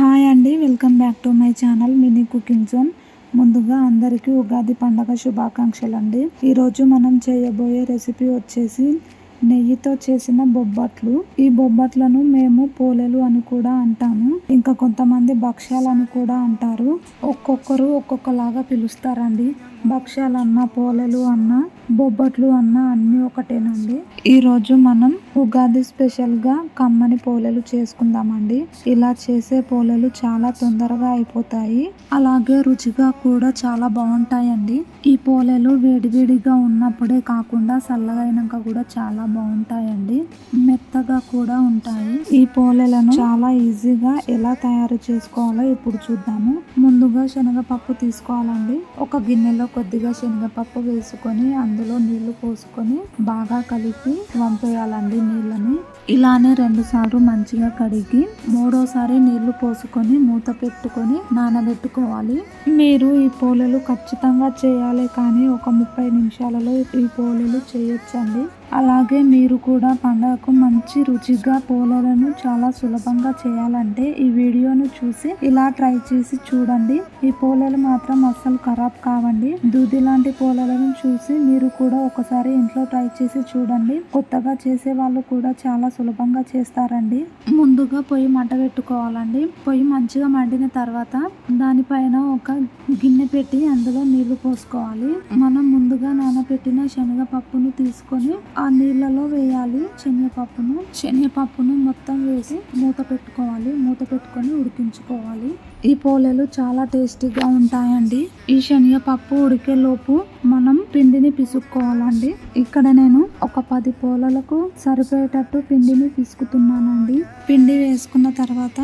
Hi అండి welcome back to my channel mini cooking zone. ముందుగా అందరికీ ఉగాది పండగ శుభాకాంక్షలు అండి ఈరోజు మనం చేయబోయే రెసిపీ వచ్చేసి నెయ్యితో చేసిన బొబ్బట్లు. ఈ బొబ్బట్లను మేము పోలేలు అని కూడా అంటాము. ఇంకా కొంతమంది భక్ష్యాలు అని కూడా అంటారు. ఒక్కొక్కరు ఒక్కొక్కలాగా పిలుస్తారండి. భక్ష్యాలన్నా పోలలు అన్నా బొబ్బట్లు అన్నా అన్నీ ఒకటేనండి. ఈరోజు మనం ఉగాది స్పెషల్గా కమ్మని పోలలు చేసుకుందామండి. ఇలా చేసే పోలేలు చాలా తొందరగా అయిపోతాయి. అలాగే రుచిగా కూడా చాలా బాగుంటాయండి. ఈ పోలేలు వేడివేడిగా ఉన్నప్పుడే కాకుండా చల్లగా కూడా చాలా బాగుంటాయండి. మెత్తగా కూడా ఉంటాయి. ఈ పోలలను చాలా ఈజీగా ఎలా తయారు చేసుకోవాలో ఇప్పుడు చూద్దాము. ముందుగా శనగపప్పు తీసుకోవాలండి. ఒక గిన్నెలో కొద్దిగా శనగపప్పు వేసుకొని అందులో నీళ్ళు పోసుకొని బాగా కలిపి వంపేయాలండి నీళ్ళని. ఇలానే రెండు సార్లు మంచిగా కడిగి మూడోసారి నీళ్ళు పోసుకొని మూత పెట్టుకొని నానబెట్టుకోవాలి. మీరు ఈ పోలేలు ఖచ్చితంగా చేయాలి కానీ ఒక ముప్పై నిమిషాలలో ఈ పోలేలు చేయొచ్చండి. అలాగే మీరు కూడా పండగకు మంచి రుచిగా పోలేలను చాలా సులభంగా చేయాలంటే ఈ వీడియోను చూసి ఇలా ట్రై చేసి చూడండి. ఈ పోలేలు మాత్రం అస్సలు ఖరాబ్ కావండి. దూది లాంటి పోలేలను చూసి మీరు కూడా ఒకసారి ఇంట్లో ట్రై చేసి చూడండి. కొత్తగా చేసే వాళ్ళు కూడా చాలా సులభంగా చేస్తారండి. ముందుగా పొయ్యి మంట పెట్టుకోవాలండి. పొయ్యి మంచిగా మండిన తర్వాత దానిపైన ఒక గిన్నె పెట్టి అందులో నీళ్ళు పోసుకోవాలి. మనం ముందుగా నానబెట్టిన శనగపప్పును తీసుకొని ఆ నీళ్ళలో వేయాలి శనగపప్పును. శనగపప్పును మొత్తం వేసి మూత పెట్టుకోవాలి. మూత పెట్టుకొని ఉడికించుకోవాలి. ఈ పోలేలు చాలా టేస్టీగా ఉంటాయండి. ఈ శనగపప్పు ఉడికే లోపు మనం పిండిని పిసుక్కోవాలండి. ఇక్కడ నేను ఒక పది పోలలకు సరిపోయేటట్టు పిండిని పిసుకుతున్నానండి. పిండి వేసుకున్న తర్వాత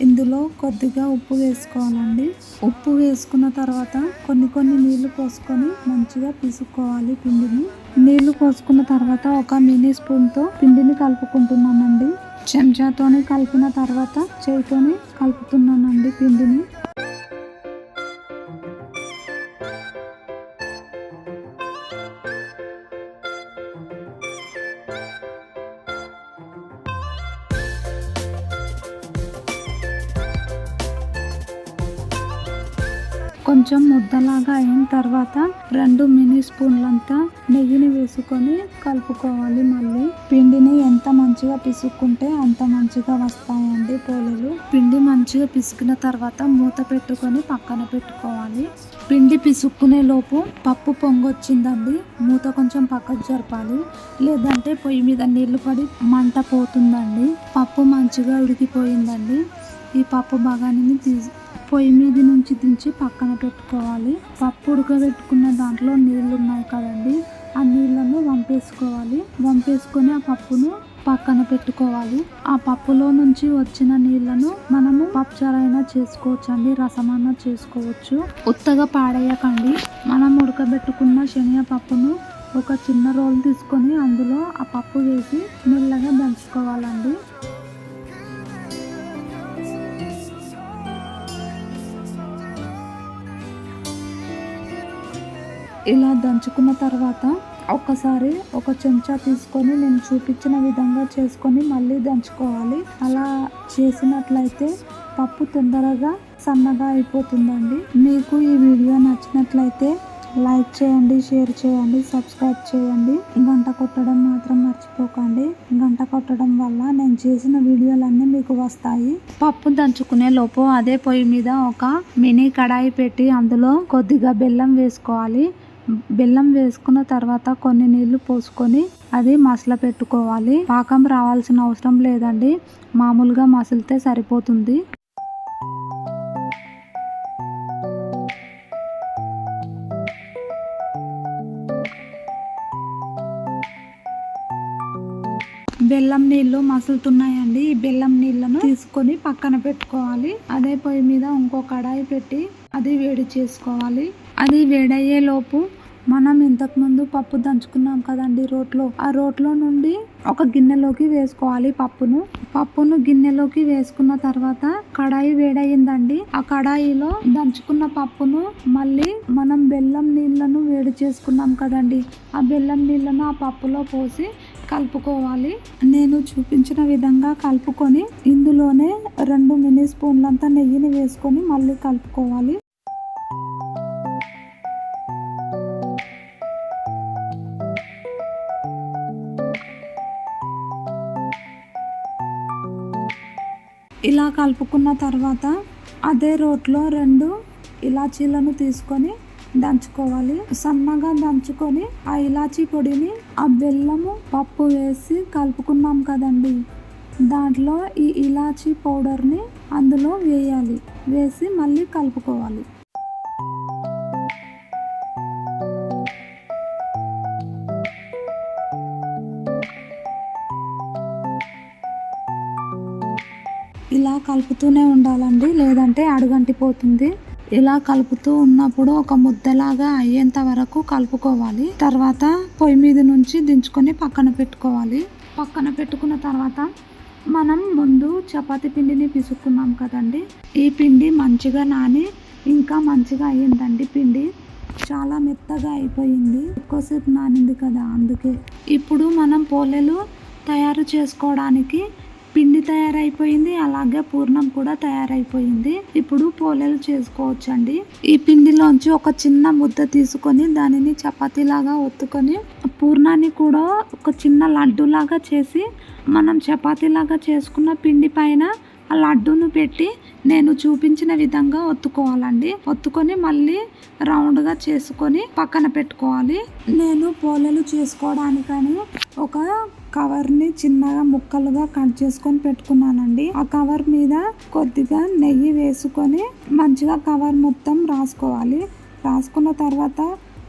ఇందులో కొద్దిగా ఉప్పు వేసుకోవాలండి. ఉప్పు వేసుకున్న తర్వాత కొన్ని కొన్ని నీళ్ళు పోసుకొని మంచిగా పిసుకోవాలి పిండిని. నీళ్ళు పోసుకున్న తర్వాత ఒక మినీ స్పూన్తో పిండిని కలుపుకుంటున్నానండి. చెంచాతోని కలిపిన తర్వాత చేయితోని కలుపుతున్నానండి పిండిని. కొంచెం ముద్దలాగా అయిన తర్వాత రెండు మినీ స్పూన్లంతా నెయ్యిని వేసుకొని కలుపుకోవాలి మళ్ళీ. పిండిని ఎంత మంచిగా పిసుక్కుంటే అంత మంచిగా వస్తాయండి పోలేలు. పిండి మంచిగా పిసికిన తర్వాత మూత పెట్టుకొని పక్కన పెట్టుకోవాలి. పిండి పిసుక్కునే లోపు పప్పు పొంగొచ్చిందండి. మూత కొంచెం పక్కకు జరపాలి. లేదంటే పొయ్యి మీద నీళ్ళు పడి మంట పోతుందండి. పప్పు మంచిగా ఉడికిపోయిందండి. ఈ పప్పు బగానీని తీసి పొయ్యి మీద నుంచి దించి పక్కన పెట్టుకోవాలి. పప్పు ఉడకబెట్టుకున్న దాంట్లో నీళ్ళు ఉన్నాయి కదండి ఆ నీళ్ళను వంపేసుకోవాలి. వంపేసుకొని ఆ పప్పును పక్కన పెట్టుకోవాలి. ఆ పప్పులో నుంచి వచ్చిన నీళ్ళను మనము పప్పుచారైనా చేసుకోవచ్చు అండి రసమన్నా చేసుకోవచ్చు. ఉత్తగా పాడేయకండి మనం ఉడకబెట్టుకున్న శనగపప్పును ఒక చిన్న రోల్ తీసుకొని అందులో ఆ పప్పు వేసి మెల్లగా దంచుకోవాలండి. ఇలా దంచుకున్న తర్వాత ఒక్కసారి ఒక చెంచా తీసుకొని నేను చూపించిన విధంగా చేసుకొని మళ్ళీ దంచుకోవాలి. అలా చేసినట్లయితే పప్పు తొందరగా సన్నగా అయిపోతుందండి. మీకు ఈ వీడియో నచ్చినట్లయితే లైక్ చేయండి షేర్ చేయండి సబ్స్క్రైబ్ చేయండి. గంట కొట్టడం మాత్రం మర్చిపోకండి. గంట కొట్టడం వల్ల నేను చేసిన వీడియోలన్నీ మీకు వస్తాయి. పప్పు దంచుకునే లోపు అదే పొయ్యి మీద ఒక మినీ కడాయి పెట్టి అందులో కొద్దిగా బెల్లం వేసుకోవాలి. బెల్లం వేసుకున్న తర్వాత కొన్ని నీళ్ళు పోసుకొని అది మసల పెట్టుకోవాలి. పాకం రావాల్సిన అవసరం లేదండి. మామూలుగా మసిలితే సరిపోతుంది. బెల్లం నీళ్ళు మసులుతున్నాయండి. ఈ బెల్లం నీళ్ళను తీసుకొని పక్కన పెట్టుకోవాలి. అదే పొయ్యి మీద ఇంకో కడాయి పెట్టి అది వేడి చేసుకోవాలి. అది వేడయ్యే లోపు మనం ఇంతకుముందు పప్పు దంచుకున్నాం కదండి రోట్లో. ఆ రోట్లో నుండి ఒక గిన్నెలోకి వేసుకోవాలి పప్పును. పప్పును గిన్నెలోకి వేసుకున్న తర్వాత కడాయి వేడయిందండి ఆ కడాయిలో దంచుకున్న పప్పును మళ్ళీ మనం బెల్లం నీళ్ళను వేడి చేసుకున్నాం కదండి. ఆ బెల్లం నీళ్ళను ఆ పప్పులో పోసి కలుపుకోవాలి. నేను చూపించిన విధంగా కలుపుకొని ఇందులోనే రెండు మినీ స్పూన్లంతా నెయ్యిని వేసుకొని మళ్ళీ కలుపుకోవాలి. ఇలా కలుపుకున్న తర్వాత అదే రోట్లో రెండు ఇలాచీలను తీసుకొని దంచుకోవాలి. సన్నగా దంచుకొని ఆ ఇలాచీ పొడిని ఆ బెల్లము పప్పు వేసి కలుపుకున్నాం కదండి. దాంట్లో ఈ ఇలాచీ పౌడర్ని అందులో వేయాలి. వేసి మళ్ళీ కలుపుకోవాలి. ఇలా కలుపుతూనే ఉండాలండి. లేదంటే అడుగంటిపోతుంది. ఇలా కలుపుతూ ఉన్నప్పుడు ఒక ముద్దలాగా అయ్యేంత వరకు కలుపుకోవాలి. తర్వాత పొయ్యి మీద నుంచి దించుకొని పక్కన పెట్టుకోవాలి. పక్కన పెట్టుకున్న తర్వాత మనం ముందు చపాతి పిండిని పిసుక్కున్నాం కదండి. ఈ పిండి మంచిగా నాని ఇంకా మంచిగా అయ్యిందండి పిండి. చాలా మెత్తగా అయిపోయింది. ఎక్కువసేపు నానింది కదా అందుకే. ఇప్పుడు మనం పోలేలు తయారు చేసుకోవడానికి తయారైపోయింది. అలాగే పూర్ణం కూడా తయారైపోయింది. ఇప్పుడు పోలేలు చేసుకోవచ్చండి. ఈ పిండిలోంచి ఒక చిన్న ముద్ద తీసుకొని దానిని చపాతీలాగా ఒత్తుకొని పూర్ణాన్ని కూడా ఒక చిన్న లడ్డూలాగా చేసి మనం చపాతీలాగా చేసుకున్న పిండి పైన ఆ లడ్డూను పెట్టి నేను చూపించిన విధంగా ఒత్తుకోవాలండి. ఒత్తుకొని మళ్ళీ రౌండ్గా చేసుకొని పక్కన పెట్టుకోవాలి. నేను పోలేలు చేసుకోవడానికని ఒక కవర్ని చిన్నగా ముక్కలుగా కట్ చేసుకొని పెట్టుకున్నానండి. ఆ కవర్ మీద కొద్దిగా నెయ్యి వేసుకొని మంచిగా కవర్ మొత్తం రాసుకోవాలి. రాసుకున్న తర్వాత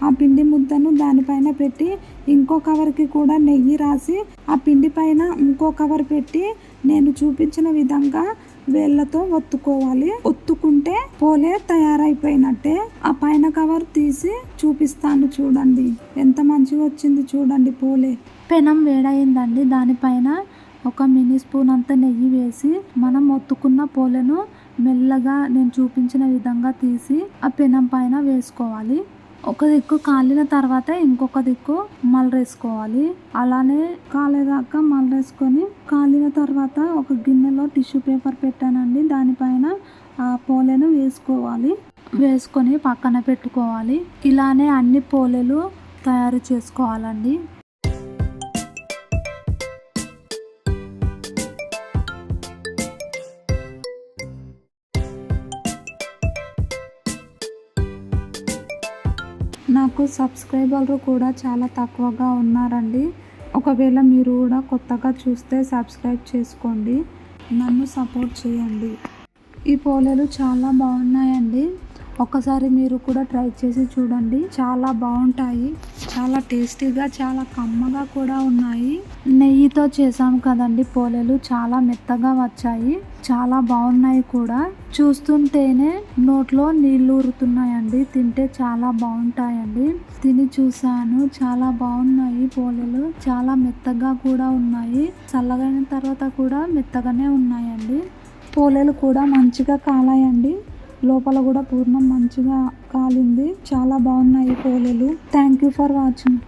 ఆ పిండి ముద్దను దానిపైన పెట్టి ఇంకో కవర్కి కూడా నెయ్యి రాసి ఆ పిండి పైన ఇంకో కవర్ పెట్టి నేను చూపించిన విధంగా వేళ్ళతో ఒత్తుకోవాలి. ఒత్తుకుంటే పోలే తయారైపోయినట్టే. ఆ పైన కవర్ తీసి చూపిస్తాను చూడండి. ఎంత మంచిగా వచ్చింది చూడండి పోలే. పెనం వేడయిందండి దానిపైన ఒక మినీ స్పూన్ అంత నెయ్యి వేసి మనం ఒత్తుకున్న పోలను మెల్లగా నేను చూపించిన విధంగా తీసి ఆ పెనం పైన వేసుకోవాలి. ఒక దిక్కు కాలిన తర్వాత ఇంకొక దిక్కు మలరేసుకోవాలి. అలానే కాలేదాకా మలరేసుకొని కాలిన తర్వాత ఒక గిన్నెలో టిష్యూ పేపర్ పెట్టానండి. దానిపైన ఆ పోలేను వేసుకోవాలి. వేసుకొని పక్కన పెట్టుకోవాలి. ఇలానే అన్ని పోలేలు తయారు చేసుకోవాలండి. నాకు సబ్స్క్రైబర్లు కూడా చాలా తక్కువగా ఉన్నారండి. ఒకవేళ మీరు కూడా కొత్తగా చూస్తే సబ్స్క్రైబ్ చేసుకోండి. నన్ను సపోర్ట్ చేయండి. ఈ పోలేలు చాలా బాగున్నాయండి. ఒకసారి మీరు కూడా ట్రై చేసి చూడండి. చాలా బాగుంటాయి. చాలా టేస్టీగా చాలా కమ్మగా కూడా ఉన్నాయి. నెయ్యితో చేసాం కదండి పోలేలు. చాలా మెత్తగా వచ్చాయి. చాలా బాగున్నాయి కూడా. చూస్తుంటేనే నోట్లో నీళ్ళు ఊరుతున్నాయండి. తింటే చాలా బాగుంటాయండి. తిని చూసాను చాలా బాగున్నాయి పోలేలు. చాలా మెత్తగా కూడా ఉన్నాయి. చల్లగైన తర్వాత కూడా మెత్తగానే ఉన్నాయండి. పోలేలు కూడా మంచిగా కాలాయండి. లోపల కూడా పూర్ణం మంచిగా కాలింది. చాలా బాగున్నాయి పోలేలు. Thank you for watching.